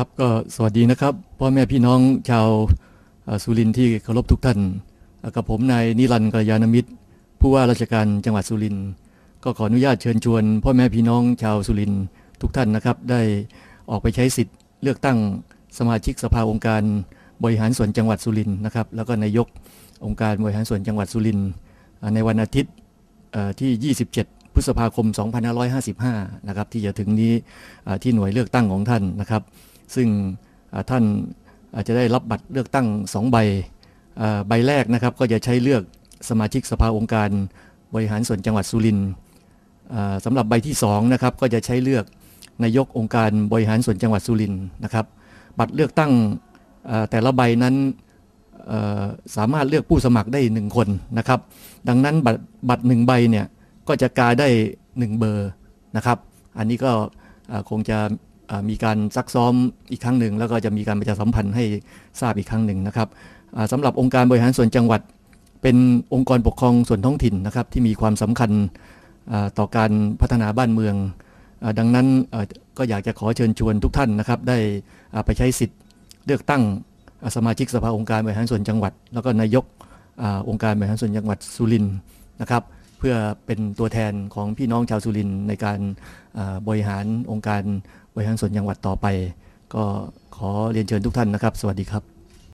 ครับก็สวัสดีนะครับพ่อแม่พี่น้องชาวสุรินทร์ที่เคารพทุกท่านกับผมนายนิรันดร์กัลยาณมิตร ผู้ว่าราชการจังหวัดสุรินทร์ก็ขออนุญาตเชิญชวน พ่อแม่พี่น้องชาวสุรินทร์ทุกท่านนะครับ ได้ออกไปใช้สิทธิ์เลือกตั้งสมาชิกสภาองค์การบริหารส่วนจังหวัดสุรินทร์นะครับ แล้วก็นายกองค์การบริหารส่วนจังหวัดสุรินทร์ในวันอาทิตย์เอ่อที่ 27 พฤษภาคม 2555 นะครับที่จะถึงนี้ที่หน่วยเลือกตั้งของท่านนะครับ ซึ่งท่านอาจจะได้รับบัตรเลือกตั้ง 2 ใบใบแรกนะครับก็จะใช้เลือกสมาชิกสภาองค์การบริหารส่วนจังหวัดสุรินทร์สำหรับใบที่2นะครับก็จะใช้เลือกนายกองค์การบริหารส่วนจังหวัดสุรินทร์นะครับ บัตรเลือกตั้งแต่ละใบนั้นสามารถเลือกผู้สมัครได้หนึ่งคนนะครับ ดังนั้นบัตรบัตรหนึ่งใบเนี่ยก็จะกาได้หนึ่งเบอร์นะครับ อันนี้ก็คงจะ มีการซักซ้อมอีกครั้งหนึ่ง แล้วก็จะมีการประชาสัมพันธ์ให้ทราบอีกครั้งหนึ่งนะครับอ่าสำหรับองค์การบริหารส่วนจังหวัด เป็นองค์กรปกครองส่วนท้องถิ่นนะครับที่มีความสำคัญต่อการพัฒนาบ้านเมือง ดังนั้นก็อยากจะขอเชิญชวนทุกท่านนะครับ ได้ไปใช้สิทธิ์เลือกตั้งสมาชิกสภาองค์การบริหารส่วนจังหวัด แล้วก็นายกอองค์การบริหารส่วนจังหวัดสุรินทร์นะครับเพื่อเป็นตัวแทนของพี่น้องชาวสุรินทร์ในการบริหารองค์การบริหารส่วนจังหวัดต่อไป ก็ขอเรียนเชิญทุกท่านนะครับ สวัสดีครับ